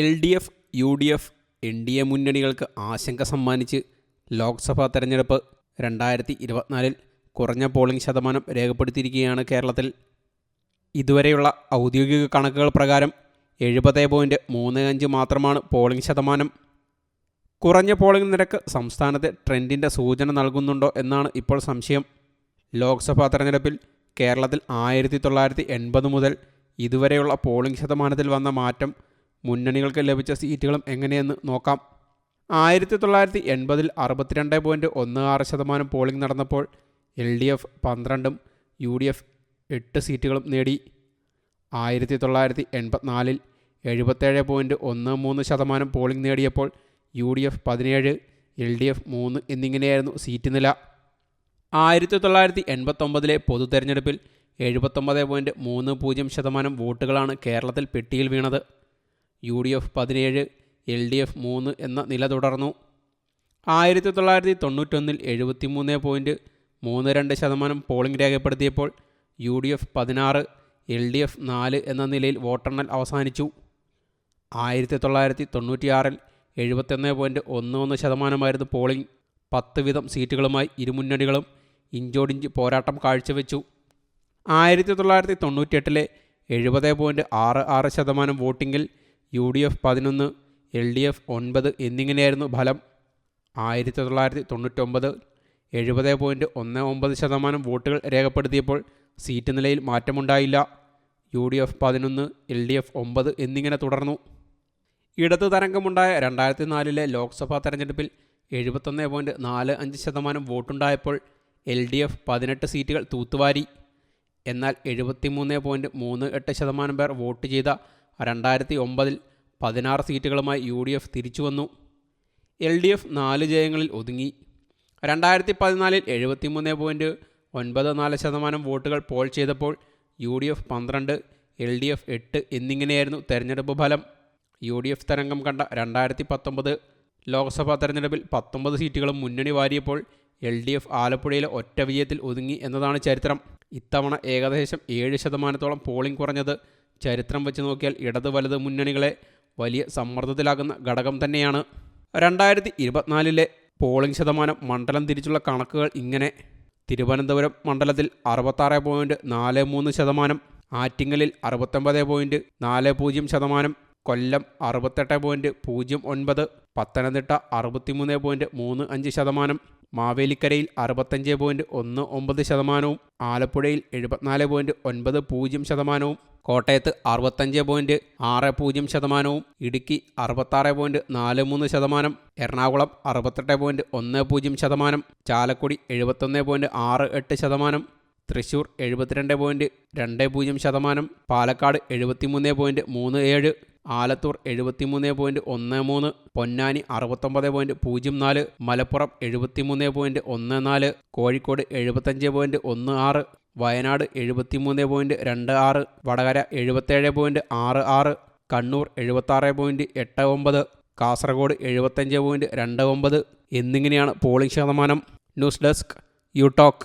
L D F U D F N D A മുന്നണികൾക്ക് ആശങ്ക സമ്മാനിച്ച് ലോക്സഭാ തെരഞ്ഞെടുപ്പ് രണ്ടായിരത്തി ഇരുപത്തിനാലിൽ കുറഞ്ഞ പോളിംഗ് ശതമാനം രേഖപ്പെടുത്തിയിരിക്കുകയാണ് കേരളത്തിൽ. ഇതുവരെയുള്ള ഔദ്യോഗിക കണക്കുകൾ പ്രകാരം എഴുപത് പോയിന്റ് മൂന്ന് അഞ്ച് മാത്രമാണ് പോളിംഗ് ശതമാനം. കുറഞ്ഞ പോളിംഗ് നിരക്ക് സംസ്ഥാനത്തെ ട്രെൻഡിന്റെ സൂചന നൽകുന്നുണ്ടോ എന്നാണ് ഇപ്പോൾ സംശയം. ലോക്സഭാ തെരഞ്ഞെടുപ്പിൽ കേരളത്തിൽ ആയിരത്തി തൊള്ളായിരത്തി എൺപത് മുതൽ ഇതുവരെയുള്ള പോളിംഗ് ശതമാനത്തിൽ വന്ന മാറ്റം മുന്നണികൾക്ക് ലഭിച്ച സീറ്റുകളും എങ്ങനെയെന്ന് നോക്കാം. ആയിരത്തി തൊള്ളായിരത്തി എൺപതിൽ അറുപത്തിരണ്ട് പോയിന്റ് ഒന്ന് ആറ് ശതമാനം പോളിംഗ് നടന്നപ്പോൾ എൽ ഡി എഫ് പന്ത്രണ്ടും യു ഡി എഫ് എട്ട് സീറ്റുകളും നേടി. ആയിരത്തി തൊള്ളായിരത്തി എൺപത്തിനാലിൽ എഴുപത്തേഴ് പോയിന്റ് ഒന്ന് മൂന്ന് ശതമാനം പോളിംഗ് നേടിയപ്പോൾ യു ഡി എഫ് പതിനേഴ് എൽ ഡി എഫ് മൂന്ന് എന്നിങ്ങനെയായിരുന്നു സീറ്റ് നില. ആയിരത്തി തൊള്ളായിരത്തി എൺപത്തൊമ്പതിലെ പൊതു തെരഞ്ഞെടുപ്പിൽ എഴുപത്തൊമ്പത് പോയിന്റ് മൂന്ന് പൂജ്യം ശതമാനം വോട്ടുകളാണ് കേരളത്തിൽ പെട്ടിയിൽ വീണത്. യു ഡി എഫ് പതിനേഴ് എൽ ഡി എഫ് മൂന്ന് എന്ന നില തുടർന്നു. ആയിരത്തി തൊള്ളായിരത്തി തൊണ്ണൂറ്റൊന്നിൽ എഴുപത്തി മൂന്ന് പോയിന്റ് മൂന്ന് രണ്ട് ശതമാനം പോളിംഗ് രേഖപ്പെടുത്തിയപ്പോൾ യു ഡി എഫ് പതിനാറ് എൽ ഡി എഫ് നാല് എന്ന നിലയിൽ വോട്ടെണ്ണൽ അവസാനിച്ചു. ആയിരത്തി തൊള്ളായിരത്തി തൊണ്ണൂറ്റിയാറിൽ എഴുപത്തൊന്ന് പോയിന്റ് ഒന്ന് ഒന്ന് ശതമാനമായിരുന്നു പോളിംഗ്. പത്ത് വീതം സീറ്റുകളുമായി ഇരുമുന്നണികളും ഇഞ്ചോടിഞ്ച് പോരാട്ടം കാഴ്ചവെച്ചു. ആയിരത്തി തൊള്ളായിരത്തി തൊണ്ണൂറ്റിയെട്ടിലെ എഴുപത് പോയിന്റ് ആറ് ആറ് ശതമാനം വോട്ടിങ്ങിൽ യു ഡി എഫ് പതിനൊന്ന് എൽ ഡി എഫ് ഒൻപത് എന്നിങ്ങനെയായിരുന്നു ഫലം. ആയിരത്തി തൊള്ളായിരത്തി തൊണ്ണൂറ്റൊമ്പത് എഴുപത് പോയിന്റ് ഒന്ന് ഒമ്പത് ശതമാനം വോട്ടുകൾ രേഖപ്പെടുത്തിയപ്പോൾ സീറ്റ് നിലയിൽ മാറ്റമുണ്ടായില്ല. യു ഡി എഫ് പതിനൊന്ന് എൽ ഡി എഫ് ഒമ്പത് എന്നിങ്ങനെ തുടർന്നു. ഇടതു തരംഗമുണ്ടായ രണ്ടായിരത്തി നാലിലെ ലോക്സഭാ തെരഞ്ഞെടുപ്പിൽ എഴുപത്തൊന്ന് പോയിന്റ് നാല് അഞ്ച് ശതമാനം വോട്ടുണ്ടായപ്പോൾ എൽ ഡി എഫ് പതിനെട്ട് സീറ്റുകൾ തൂത്തുവാരി. എന്നാൽ എഴുപത്തിമൂന്ന് പോയിന്റ് മൂന്ന് എട്ട് ശതമാനം പേർ വോട്ട് ചെയ്ത രണ്ടായിരത്തി ഒമ്പതിൽ പതിനാറ് സീറ്റുകളുമായി യു ഡി എഫ് തിരിച്ചു വന്നു. എൽ ഡി എഫ് നാല് ജയങ്ങളിൽ ഒതുങ്ങി. രണ്ടായിരത്തി പതിനാലിൽ എഴുപത്തിമൂന്ന് പോയിന്റ് ഒൻപത് നാല് ശതമാനം വോട്ടുകൾ പോൾ ചെയ്തപ്പോൾ യു ഡി എഫ് പന്ത്രണ്ട് എൽ ഡി എഫ് എട്ട് എന്നിങ്ങനെയായിരുന്നു തെരഞ്ഞെടുപ്പ് ഫലം. യു ഡി എഫ് തരംഗം കണ്ട രണ്ടായിരത്തി പത്തൊമ്പത് ലോക്സഭാ തെരഞ്ഞെടുപ്പിൽ പത്തൊമ്പത് സീറ്റുകളും മുന്നണി വാരിയപ്പോൾ എൽ ഡി എഫ് ആലപ്പുഴയിലെ ഒറ്റ വിജയത്തിൽ ഒതുങ്ങി എന്നതാണ് ചരിത്രം. ഇത്തവണ ഏകദേശം ഏഴ് ശതമാനത്തോളം പോളിംഗ് കുറഞ്ഞത് ചരിത്രം വെച്ച് നോക്കിയാൽ ഇടത് വലത് മുന്നണികളെ വലിയ സമ്മർദ്ദത്തിലാകുന്ന ഘടകം തന്നെയാണ്. രണ്ടായിരത്തി ഇരുപത്തിനാലിലെ പോളിംഗ് ശതമാനം മണ്ഡലം തിരിച്ചുള്ള കണക്കുകൾ ഇങ്ങനെ. തിരുവനന്തപുരം മണ്ഡലത്തിൽ അറുപത്താറ് പോയിന്റ് നാല് മൂന്ന് ശതമാനം ആറ്റിങ്ങലിൽ അറുപത്തൊമ്പത് പോയിന്റ് നാല് പൂജ്യം ശതമാനം കൊല്ലം അറുപത്തെട്ട് പോയിന്റ് പൂജ്യം ഒൻപത് പത്തനംതിട്ട അറുപത്തിമൂന്ന് പോയിന്റ് മൂന്ന് അഞ്ച് ശതമാനം. മാവേലിക്കരയിൽ അറുപത്തഞ്ച് പോയിന്റ് ഒന്ന് ഒമ്പത് ശതമാനവും ആലപ്പുഴയിൽ എഴുപത്തിനാല് പോയിന്റ് ഒൻപത് പൂജ്യം ശതമാനവും കോട്ടയത്ത് അറുപത്തഞ്ച് പോയിന്റ് ആറ് പൂജ്യം ശതമാനവും ഇടുക്കി അറുപത്താറ് പോയിന്റ് നാല് മൂന്ന് ശതമാനം എറണാകുളം അറുപത്തെട്ട് പോയിന്റ് ഒന്ന് പൂജ്യം ശതമാനം ചാലക്കുടി എഴുപത്തൊന്ന് പോയിന്റ് ആറ് എട്ട് ശതമാനം തൃശൂർ എഴുപത്തിരണ്ട് പോയിന്റ് രണ്ട് പൂജ്യം ശതമാനം പാലക്കാട് എഴുപത്തിമൂന്ന് പോയിന്റ് മൂന്ന് ഏഴ് ആലത്തൂർ എഴുപത്തിമൂന്ന് പോയിന്റ് ഒന്ന് മൂന്ന് പൊന്നാനി അറുപത്തൊമ്പത് പോയിന്റ് പൂജ്യം നാല് മലപ്പുറം എഴുപത്തിമൂന്ന് പോയിന്റ് ഒന്ന് നാല് കോഴിക്കോട് എഴുപത്തഞ്ച് പോയിന്റ് ഒന്ന് ആറ് വയനാട് എഴുപത്തിമൂന്ന് പോയിന്റ് രണ്ട് ആറ് വടകര എഴുപത്തേഴ് പോയിന്റ് ആറ് ആറ് കണ്ണൂർ എഴുപത്താറ് പോയിന്റ് എട്ട് ഒമ്പത് കാസർഗോഡ് എഴുപത്തഞ്ച് പോയിന്റ് രണ്ട് ഒമ്പത്. എന്നിങ്ങനെയാണ് പോളിംഗ് ശതമാനം. News desk you talk